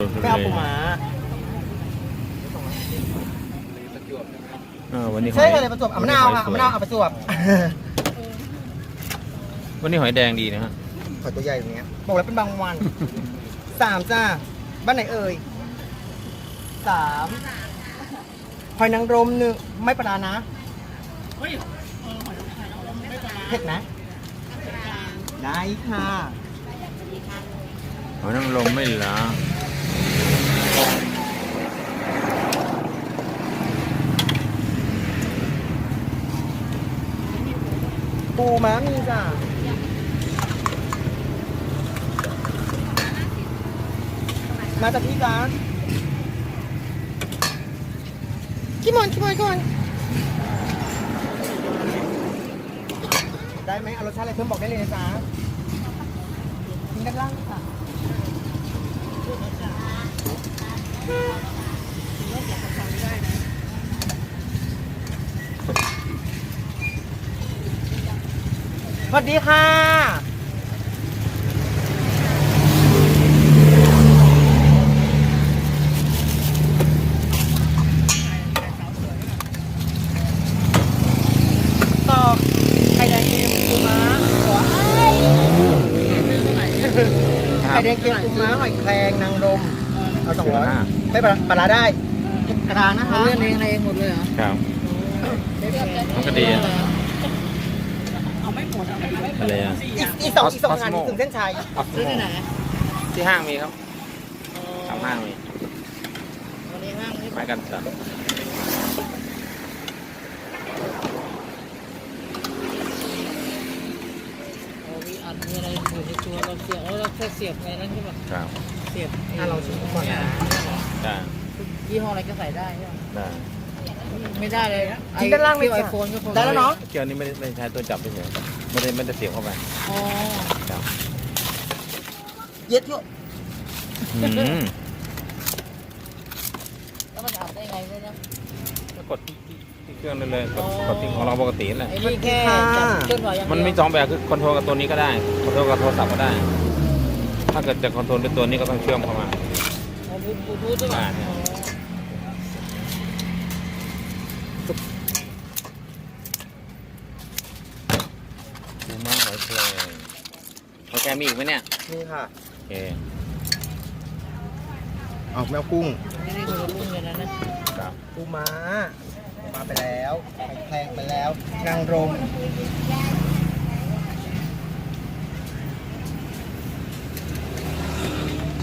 ไม่เอาปูม้าเออวันนี้หอใช่ยค่ะเลยประจวบเอามะนาวค่ะเอามะนาวเอาประจวบวันนี้หอยแดงดีนะฮะขอตัวใหญ่อย่างเงี้ยบอกแล้วเป็นบางวันสามจ้าบ้านไหนเอ่ยสามหอยนางรมหนึ่งไม่ปลาร้านะเผ็ดนะได้ค่ะหอยนางรมไม่เหรอ ปูม้ามีจ้ะมาจากพี่จ้าขี้มอนขี้มอนขี้มอนได้ไหมเอารสชาติอะไรเพิ่มบอกได้เลยนะจ๊ะทิ้งด้านล่างค่ะ สวัสดีค่ะ ต่อไข่แดงเค็มปูม้าว้ายไข่แดงเค็มปูม้าหอยแครงนางรมเอาสองร้อย ไม่ปลาปลาร้าได้กระทางนะคะ เลื่อนเองอะไรเองหมดเลยเหรอครับมันก็ดีอะอะไรอะ อีกอีกสองอีกสองงานถึงเส้นชัยซื้อที่ไหนที่ห้างมีครับตามห้างมีวันนี้ห้างนี่ไม้กันสั่นเอาวิอัดมีอะไรอยู่ในตัวเราเสียบแล้วเราแค่เสียบไงนั่นใช่ปะครับเสียบอะเราชิมก่อนนะ ได้ยี่ห้ออะไรก็ใส่ได้ใช่ปะได้ไม่ได้เลยไอ้ทิ้งด้านล่างเลยไอจ้ะโฟนก็พอได้แล้วเนาะ เกี่ยวนี้ไม่ได้ไม่ได้ใช้ตัวจับเฉยๆไม่ได้ไม่ได้เสียบเข้าไปอ๋อครับเย็ดเยอะอืมแล้วมันอัดได้ไงด้วยนะก็กดที่ที่เครื่องได้เลยกดกดที่ของเราปกตินั่นแหละ ไอ้นี่แค่จับเคลื่อนไหวอย่างเดียวมันมีสองแบบคือคอนโทรลกับตัวนี้ก็ได้คอนโทรลกับโทรศัพท์ก็ได้ ถ้าเกิดจะคอนโทรลด้วยตัวนี้ก็ต้องเชื่อมเข้ามา อ๋อบลูทูธใช่ปะอ่าเนี่ยอ๋อดูมากหอยแครงหอยแครงมีอีกไหมเนี่ย นี่ค่ะโอเคเอาแมวกุ้งนี่นี่คนละรุ่นกันนะนะครับปูม้าปูม้าไปแล้วไข่แพงไปแล้วนางรม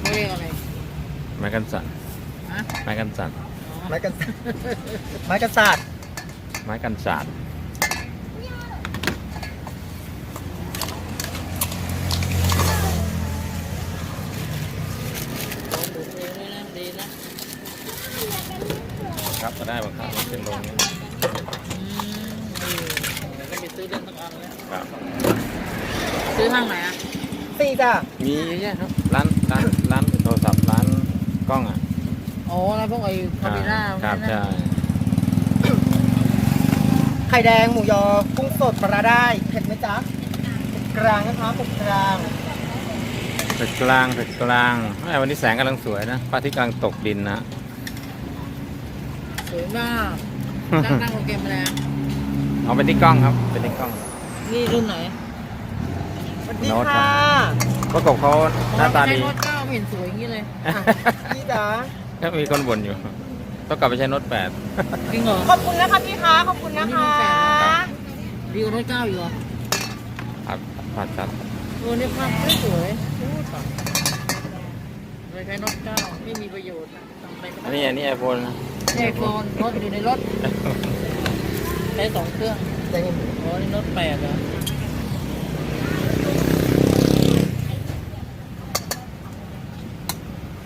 เขาเรียกอะไร ไม้กันสั่นฮะไม้กันสั่นอ๋อไม้กันไม้กันศาสตร์ไม้กันสาดลองดูเองด้วยนะดีนะครับก็ได้บางครั้งมันขึ้นลงนี่อืมเออเดี๋ยวก็ไปซื้อเรื่องสักอันแล้วครับ ซื้อห้างไหนอะสี่จ้ะมีเยอะแยะครับร้านร้านร้านโทรศัพท์ร้าน กล้องอะอ๋อแล้วพวกไอ้คาเมล่าครับใช่ไข่แดงหมูยอกุ้งสดปลาได้เผ็ดไหมจ๊ะเผ็ดกลางนะคะเผ็ดกลางเผ็ดกลางเผ็ดกลางแม่วันนี้แสงกำลังสวยนะพระอาทิตย์กำลังตกดินนะสวยมากนั่งนั่งโปรแกรมมาแล้วเอาไปที่กล้องครับ เป็นที่กล้อง นี่รุ่นไหนสวัสดีโน้ตค่ะประกบเขาหน้าตาดีโน้ต เก้าไม่เห็นสวยอย่างนี้เลยอะพี่จ๋าก็มีคนบ่นอยู่ ต้องกลับไปใช้โน้ตแปด จริงเหรอ ขอบคุณนะคะพี่คะขอบคุณนะคะดีกว่าโน้ตเก้าอยู่เหรอผัดผัดชัดเออเนี่ยภาพไม่สวยพูดก่อนเลยใช้โน้ตเก้าไม่มีประโยชน์นะทำไปอันนี้อันนี้ไอโฟนนะไอโฟนโน้ตอยู่ในรถใช้สองเครื่องใจเย็นอ๋อนี่โน้ตแปดเหรอ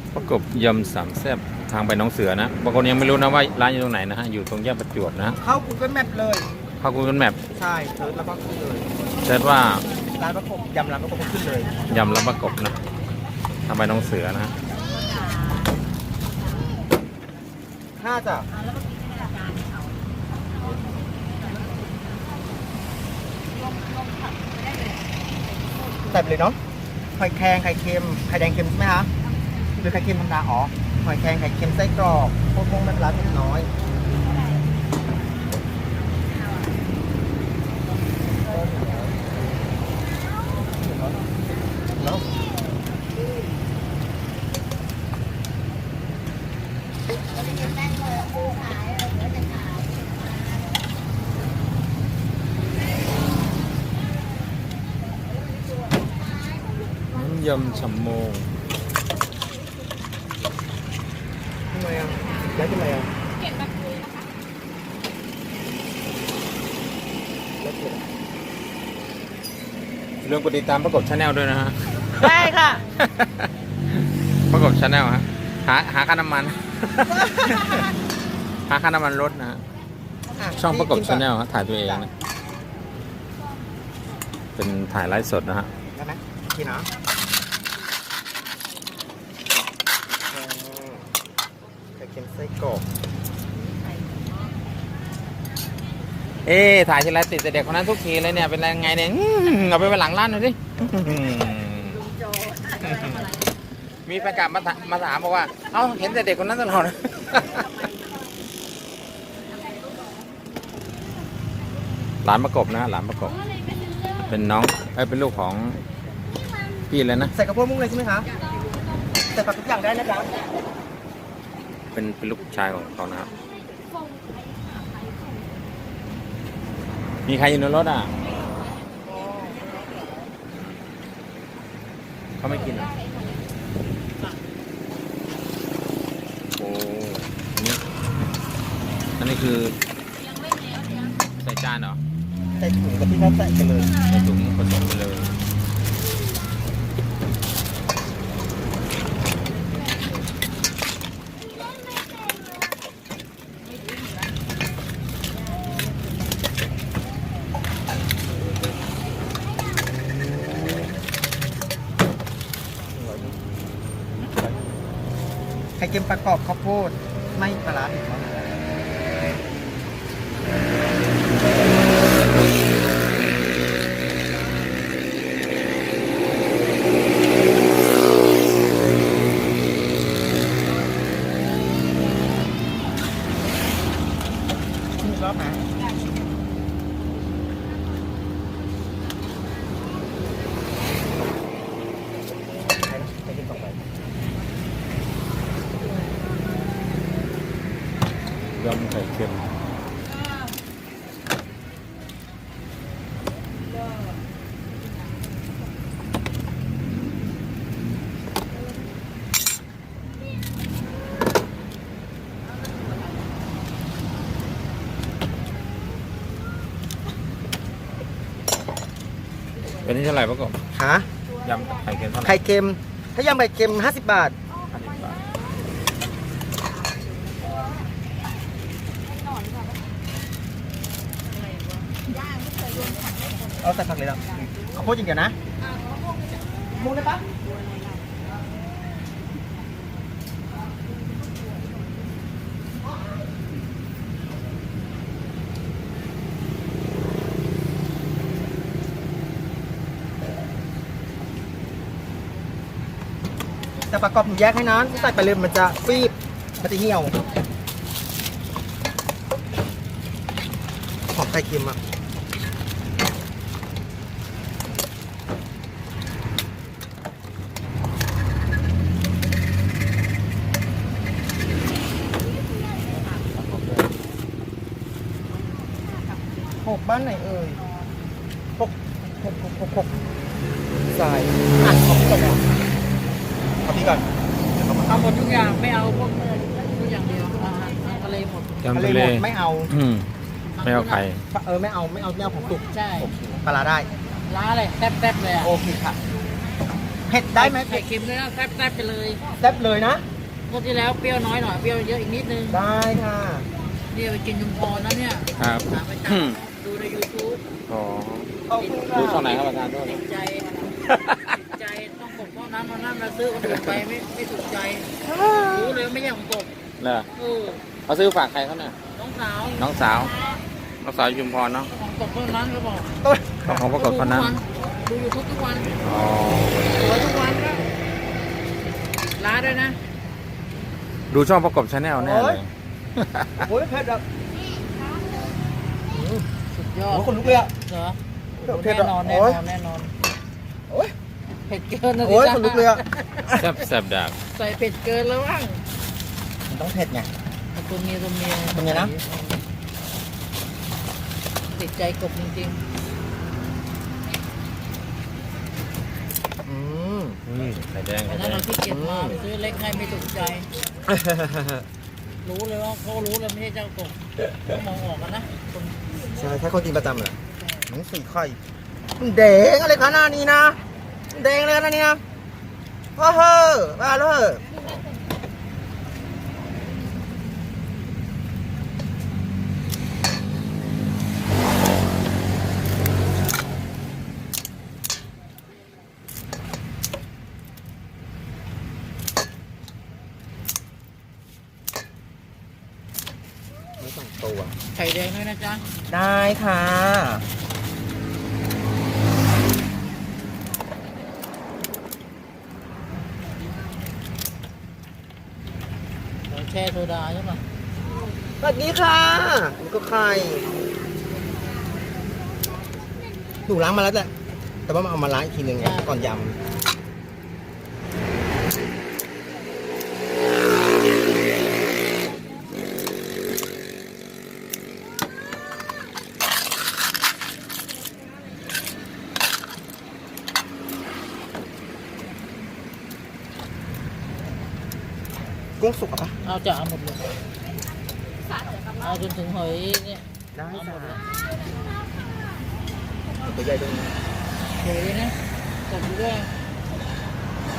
ประ กบยำสามแซ่บทางไปหน้องเสือนะบางคนยังไม่รู้นะว่าร้านอยู่ตรงไหนนะฮะอยู่ตรงแยกประจวบนะเข้า Google Map เลย เข้า Google Map ใช่เซิร์ชแล้วก็ขึ้นเลยเซิร์ชว่าร้านประกบยำร้านประกบก็ขึ้นเลยยำรับประกบนะทางไปหน้องเสือนะฮะห้าจ้ะใส่ไปเลยเนาะหอยแครงไข่เค็มไข่แดงเค็มใช่ไหมคะ รือไข่เค็มธรรมดาอ๋อหอยแครงไข่เค็มไส้กรอกพวกพวกมันปลาเผ็ดน้อยแล้วน้ำยำฉ่ำโมง ทำ ไมอะย้ายทำไมอะแล้วเก็บเรื่องกดติดตามประกบชาแนลด้วยนะฮะ ได้ค่ะ ประกบชาแนลฮะ หาหาค่าน้ำมัน หาค่าน้ำมันรถนะฮะอะช่องประกบกินชาแนลฮะถ่ายตัวเองนะ เป็นถ่ายไลฟ์สดนะฮะ ได้ไหมกินเนาะไข่เค็มไส้ก รอกเอ๊ะถ่ายทีไรติดแต่เด็กคนนั้นทุกทีเลยเนี่ยเป็นยังไงเนี่ยอื้อหือเอาไปไว้หลังร้านหน่อยดิอื้อหือมีแฟนกลับมาถามมาถามบอกว่า เอ้า เห็นแต่เด็กคนนั้นตลอด หลานประกบนะหลานประกบ เป็นน้องเอ้ยเป็นลูกของพี่เลยนะ ใส่กระเพาะมุ้งเลยใช่ไหมคะใส่ผักทุกอย่างได้นะจ๊ะ เป็นเป็นลูกชายของเขานะครับ มีใครอยู่ในรถอะ เขาไม่กินเหรอโอ้อันนี้อันนี้คือใส่จานเหรอ ใส่ถุงกับที่เขาใส่กันเลย ใส่ถุงผสมไปเลย ค็มประกอบข้าวโพดไม่ปลาร้าผิดมั้งชิมอีกรอบนะใครนะไข่เค็มสองใบ ยำไข่เค็ม เป็นที่เท่าไหร่ประกอบฮะยำไข่เค็มเท่าไหร่ไข่เค็ม ถ้ายำไข่เค็ม 50 บาท ห้าสิบบาทเอาใส่ผักเลยแล้วข้าวโพดอย่างเดียวนะมูเลยปะ แต่ประกอบหนูแยกให้นะที่ใส่ไปเลยมันจะฟีบมันจะเหี่ยวหอมไข่เค็มอะหกบ้านไหนเอ่ยหกหกหกหกหกสายอ่านขอพี่ก่อนนะ ขอพี่ก่อนเดี๋ยวเขามาเอาหมดทุกอย่างไม่เอาพวกทุกอย่างเดียวอาหารทะเลหมดยำทะเลทะเลหมดไม่เอา อืมไม่เอาไข่เออไม่เอาไม่เอาไม่เอาของตุกใช่โอเคปลาร้าได้ ล้าเลยแทบๆเลยอะโอเคค่ะ เผ็ดได้ไหมไข่เค็มด้วยนะแทบๆไปเลยแซ่บเลยนะ งวดที่แล้วเปรี้ยวน้อยหน่อยเปรี้ยวเยอะอีกนิดนึงได้ค่ะนี่ไปกินยุมพรนะเนี่ยครับหาไปจัอืมดูใน YouTube อ๋อ ขอบคุณดูช่องค่ะไหนครับอาจารย์ด้วยติดใจ นั้นเท่านั้นเราซื้อคนอื่นไปไม่ไม่ถูกใจรู้เลยว่าไม่ใช่ของกบเหรอเออเขาซื้อฝากใครเขาเนี่ยน้องสาวน้องสาวน้องสาวยุมพรเนาะของกบเท่านั้นก็บอกต้นของของประกอบคนนั้นดูยูทูบทุกวันอ๋อสวยทุกวันก็ร้านด้วยนะ ดูช่องประกบชาแนลแน่เลยโอ้ยเผ็ดอะสุดยอโอ้ดยคนลุกเลยอะเหรอเผ็แน่ดอะนอนแน่โอ้ยนอนแน่นอนโอ้ย เผ็ดเกินนะสิโอ้ยจ๊ะคนลุกเลยอะแซ่บแซ่บดากใส่เผ็ดเกินแล้วบ้างมันต้องเผ็ดไง ตัวเมียตัวเมียตัวเมียนะ ติดใจกบจริงอืมนี่ไข่แดงๆไข่แต่แดถ้าเรางที่เกียจมาไปซื้อเล็กให้ไม่ถูกใจ รู้เลยว่าเขารู้เลยไม่ใช่เจ้ากบเขามองออกกันนะคนใช่ถ้าคนกินประจำเหรอหนังสีไข่มันแดงอะไรขนาดนี้นะมัน แดงอะไรขนาดนี้นะว้าเฮ้อมาแล้วเหอะไม่สองตัวไข่แดงด้วยนะจ๊ะ ได้ค่ะ เราแช่โซ ดาใช่ปะสวัสดีค่ะนี่ก็ไข่หนูล้างมาแล้วแหละ แต่ว่ามาเอามาล้างอีกทีหนึ่งไงก่อนยำกุ้งสุกอะปะ เอาจะเอาหมดเลยเอาจนถึงหอยเนี่ยได้เอาหมดเลยตัวใหญ่ตรงนี้สวยนะสดอยู่ด้วย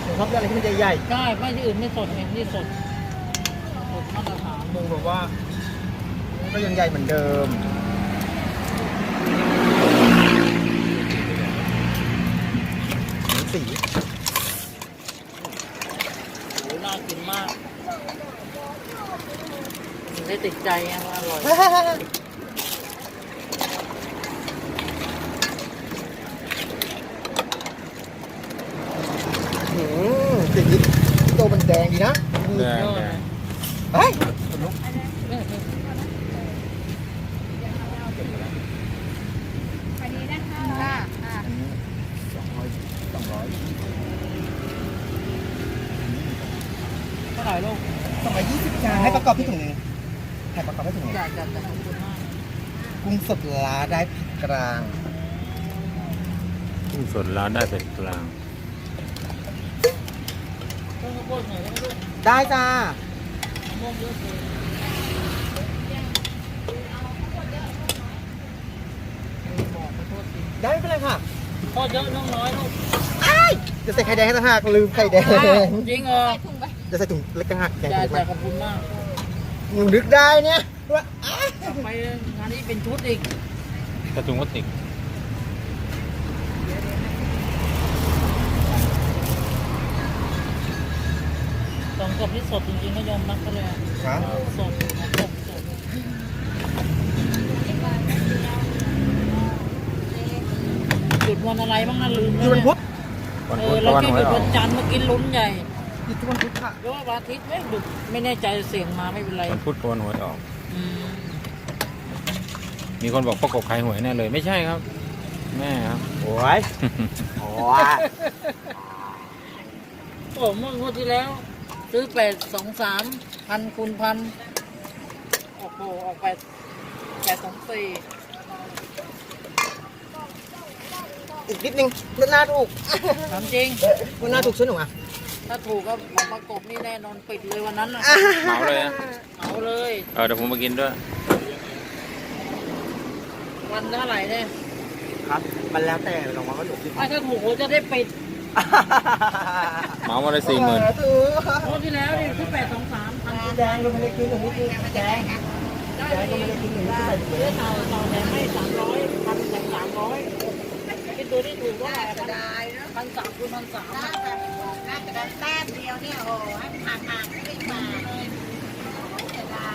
หนูชอบอะไรที่มันใหญ่ใช่ไม่ที่อื่นไม่สดเห็นที่สดสดมาตรฐานๆมึงบอกว่ามันก็ยังใหญ่เหมือนเดิมสี โอ้น่ากินมากมันได้ ติดใจไงว่าอร่อยอืมสีนี้ตัวมันแดงดีนะแดงแดงเฮ้ยเนี่ยเนี่ยสองร้อยสองร้อยเท่าไหร่ลูกสองร้อยยี่สิบจานให้ประกอบที่ถุงหนึงให้ ประกอบให้ถุงหนึงจ่ายจ่ายจ่ายขอบคุณมากกุ้งสดล้าได้พริกกลาง กุ้งสดร้านได้เป็ดกลาง ต้องข้าวโพดหน่อยได้ไหมลูกได้จ้ามะม่วงเยอะเกินไม่บอกขอโทษทีได้ไม่เป็นไรค่ะโทษเยอะน้องน้อยลูกจะใส่ไข่แดงให้ต่างหากลืมไข่แดง จริงเหรอจะใส่ถุงเล็กต่างหากแดงจ่ายเล็กไหมจ่ายขอบคุณมากมึงนึกได้เนี่ย ว่าอ้าวกลับไปงานนี้เป็นชุดอีกกระถุงพลาสติกสองกบที่สดจริงๆก็ยอมรับเขาเลยอะครับ สดสดสดหยุดวันอะไรบ้างนะลืมอยู่วันพุธวันเอพุอธเราวันแค่หหวยยุดออวักนจันทร์มากินลุ้นใหญ่อยู่ทุกวันพุธค่ะหรือว่าวันอาทิตย์ไม่หยุดไม่แน่ใจเสียงมาไม่เป็นไรวันพุธกับวันหวยออกอื มมีคนบอกประกบใครหวยแน่เลยไม่ใช่ครับ แม่ครับ โอ้ยโอ้ยผมเมื่องวดที่แล้ว ซื้อแปดสองสามพันคูณพันโอ้โหออกไปแปดสองสี่อีกนิดนึงหน้าถูกถามจริงหน้าถูกช่วยหนูอะ ถ้าถูกก็ผมประกบนี่แน่นอนปิดเลยวันนั้นน่ะเหมาเลยนะเอาเลย เออเดี๋ยวผมมากินด้วย วันเท่าไหร่เนี่ยครับ มันแล้วแต่ลองมาว่าหนูคิดถ้าถ้าถูกผมจะได้ปิดเหมามาเลยสี่หมื่นถูกงวดที่แล้วนี่ซื้อแปดสองสามพันคูณแดงลงไม่ได้กินหนูไม่กินแดงได้แดงก็ดีไม่ได้กินหนูไม่ใส่ถุงซื้อเต่าเต่าแถมให้สามร้อยพันแถมสามร้อย คิตัวที่ถูกว่าน่าจะได้เนาะพันสองคูณพันสองน่าจะได้แต้มเดียวเนี่ยโอ้ให้ผ่านผ่านไม่ด้มาจะได้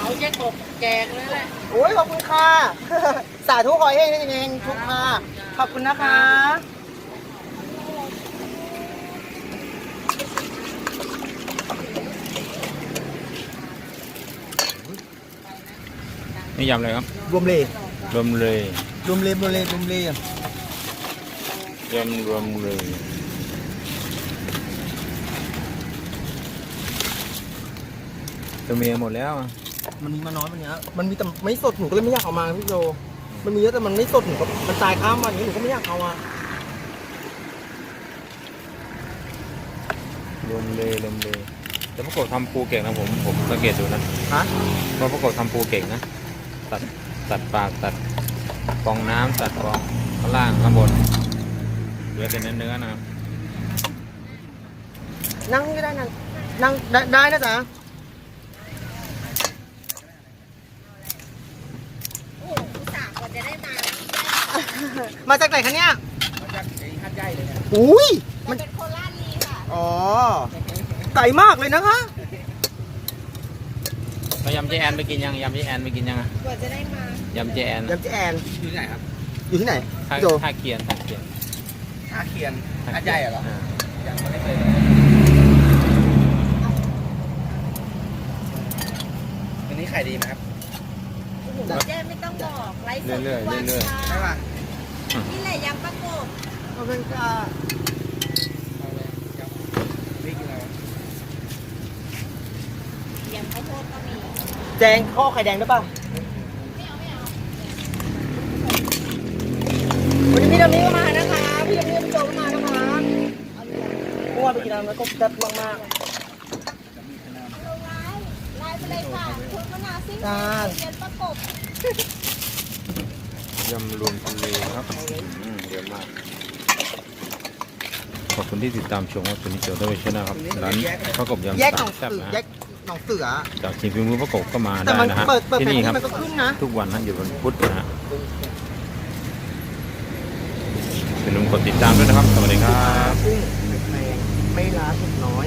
เขาแยกกบแจกเลยแหละโอ้ยขอบคุณค่ะ สาธุขอให้ได้เองทุกค่ะ ขอบคุณนะคะนี่ยำอะไรครับ รวมเลย รวมเลย รวมเลยรวมเลยรวมเลยยำรวมเลยตัวเมียหมดแล้วอะมันมีมาน้อยวันเนี้ยมันมีแต่ไม่สดหนูก็เลยไม่อยากเอามาพี่โจมันมีเยอะแต่มันไม่สดหนูก็มันตายข้ามวันนี้หนูก็ไม่อยากเอามารวมเลยรวมเลยแต่พวกเขาทำปูเก่งนะผมผมสังเกตดูนะฮะเพราะพวกเขาทำปูเก่งนะตัดตัดปากตัด ฟองน้ำตัดฟองข้างล่างข้างบนเหลือแต่เนื้อเนื้อนะครับนั่งก็ได้นั่งนั่งได้ได้นะจ๊ะโอ้โหอุตส่าห์กว่าจะได้มามาจากไหนคะเนี่ยมาจากไอ้ฮัดใหญ่เลยเนี่ยอุ้ย มัมันนเป็นโคราชลีค่ะ อ๋อ ไก่มากเลยนะคะ แล้วยำเจแอนไปกินยังยำเจแอนไปกินยังอะกว่าจะได้มายำเจแอนยำเจแอนอยู่ที่ไหนครับอยู่ที่ไหนท่าพี่โจท่าเกียนท่าเกียนท่าเคียนฮัดใหญ่เหรออ่ายังไม่ได้เคยอันนี้ขายดีไหมครับโอ้โหเจ๊ไม่ต้องบอกไลฟ์สดเรื่อยทุกวันๆเรื่อยใช่ป่ะนี่แหละยำประกบขอบคุณค่ะ เอาเลยครับนี่กินอะไร ยำข้าวโพดก็มี แจงข้อไข่แดงด้วยป่ะวันนี้พี่ดำนี้ก็มานะคะ พี่ดำนี้พี่โจก็มานะคะเมื่อวานไปกินน้ำแล้วก็แซ่บมากลงไลน์ไลน์ไปเลยค่ะคุณมะนาวซิ่งจ้าเรียนประกบยำรวมทะเลครับอืมเยอะมาก ขอบคุณที่ติดตามชมว่าตัวนี้เจียวด้วยชนะครับร้านประกบๆยำแยกหนสาอมงแซ่บเสือนะแยฮะ ก หนองเสือจากชิมพิมพ์มือประกบก็มาได้นะฮะที่นี่ครับมันก็ขึ้นนะทุกวันนะอยู่วันพุธนะฮะเป็นลุมกดติดตามด้วยนะครับ สวัสดีครับ กุ้ไม่ร้าสุดน้อย